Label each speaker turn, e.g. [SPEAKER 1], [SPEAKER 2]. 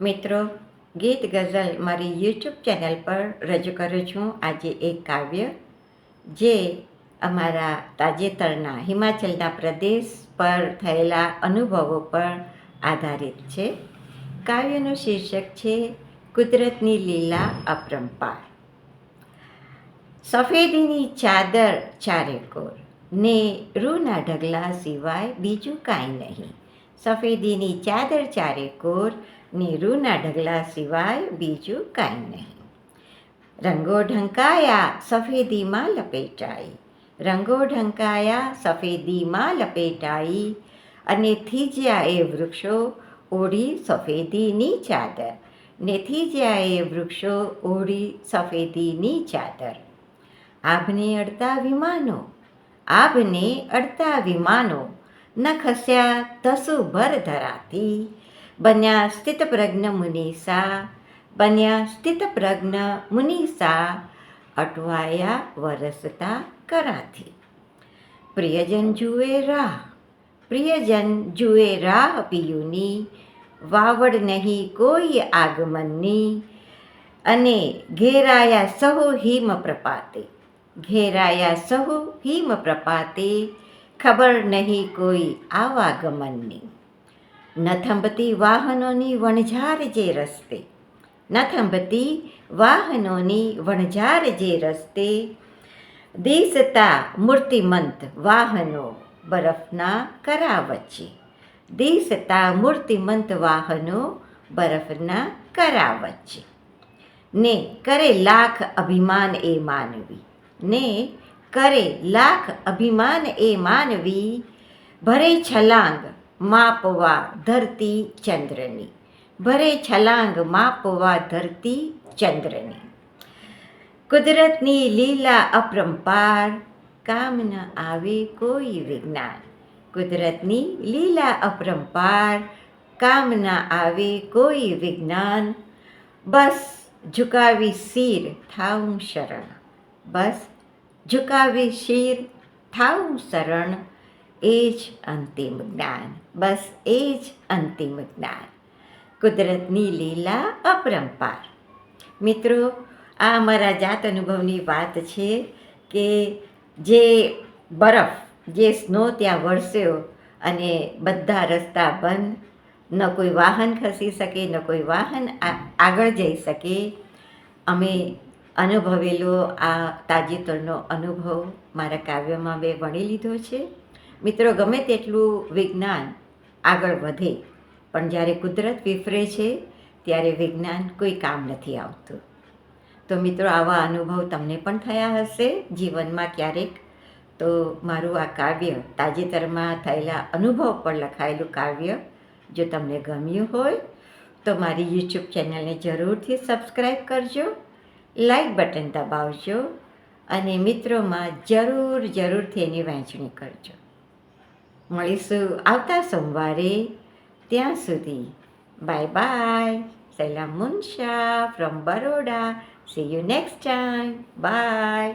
[SPEAKER 1] મિત્રો, ગીત ગઝલ મારી યુટ્યુબ ચેનલ પર રજૂ કરું છું. આજે એક કાવ્ય જે અમારા તાજેતરના હિમાચલના પ્રદેશ પર થયેલા અનુભવો પર આધારિત છે. કાવ્યનું શીર્ષક છે, કુદરતની લીલા અપરંપાર. સફેદીની ચાદર ચારેકોર, ને રૂના ઢગલા સિવાય બીજું કાંઈ નહીં. સફેદીની ચાદર ચારેકોર ને રૂના ઢગલા સિવાય બીજું કાંઈ નહીં. રંગો ઢંકાયા, સફેદીમાં લપેટાઈ. રંગો ઢંકાયા, સફેદીમાં લપેટાઈ. અને થીજ્યા એ વૃક્ષો ઓઢી સફેદીની ચાદર. ને થીજ્યા એ વૃક્ષો ઓઢી સફેદીની ચાદર. આભને અડતા વિમાનો. આભને અડતા વિમાનો. ન ખસ્યા તસુ ભર ધરાતી. બન્યા સ્થિતપ્રજ્ઞ મુનિસા, બન્યા સ્થિતપ્રજ્ઞ મુનિસા, અટવાયા વરસતા કરાથી. પ્રિયજન જુએ રાહ, પ્રિયજન જુએ રાહ પિયુની, વાવડ નહીં કોઈ આગમનની. અને ઘેરાયા સહુ હિમ પ્રપાતે, ઘેરાયા સહુ હિમ પ્રપાતે ખબર નહીં કોઈ આવાગમનની ન થંભતી વાહનોની વણઝાર જે રસ્તે. ન થંભતી વાહનોની વણઝાર જે રસ્તે. દિસતા મૂર્તિમંત વાહનો બરફના કરા વચ્ચે દિસતા મૂર્તિમંત વાહનો બરફના કરા વચ્ચે ને કરે લાખ અભિમાન એ માનવી. ને કરે લાખ અભિમાન એ માનવી, ભરે છલાંગ માપવા ધરતી ચંદ્રની, ભરે છલાંગ માપવા ધરતી ચંદ્રની. કુદરતની લીલા અપરંપાર કામ ન આવે કોઈ વિજ્ઞાન. કુદરતની લીલા અપરંપાર કામ ન આવે કોઈ વિજ્ઞાન. બસ ઝુકાવી શીર, થાઉં શરણ. બસ ઝુકાવી શીર થાવું શરણ, એ જ અંતિમ જ્ઞાન. બસ એ જ અંતિમ જ્ઞાન. કુદરતની લીલા અપરંપાર. મિત્રો, આ અમારા જાત અનુભવની વાત છે કે જે બરફ, જે સ્નો ત્યાં વરસ્યો અને બધા રસ્તા બંધ, ન કોઈ વાહન ખસી શકે, ન કોઈ વાહન આગળ જઈ શકે, અમે અનુભવેલો આ તાજેતરનો અનુભવ મારા કાવ્યમાં મેં વણી લીધો છે. મિત્રો, ગમે તેટલું વિજ્ઞાન આગળ વધે, પણ જ્યારે કુદરત વિફરે છે, ત્યારે વિજ્ઞાન કોઈ કામ નથી આવતું. તો મિત્રો, આવા અનુભવ તમને પણ થયા હશે જીવનમાં ક્યારેક. તો મારું આ કાવ્ય, તાજેતરમાં થયેલા અનુભવ પર લખાયેલું કાવ્ય, જો તમને ગમ્યું હોય, તો મારી યુટ્યુબ ચેનલને જરૂરથી સબસ્ક્રાઈબ કરજો. લાઈક બટન દબાવજો અને મિત્રોમાં જરૂર જરૂરથી એની વહેંચણી કરજો. મળીશું આવતા સોમવારે. ત્યાં સુધી બાય બાય. સલામ Munsha from Baroda. See you next time bye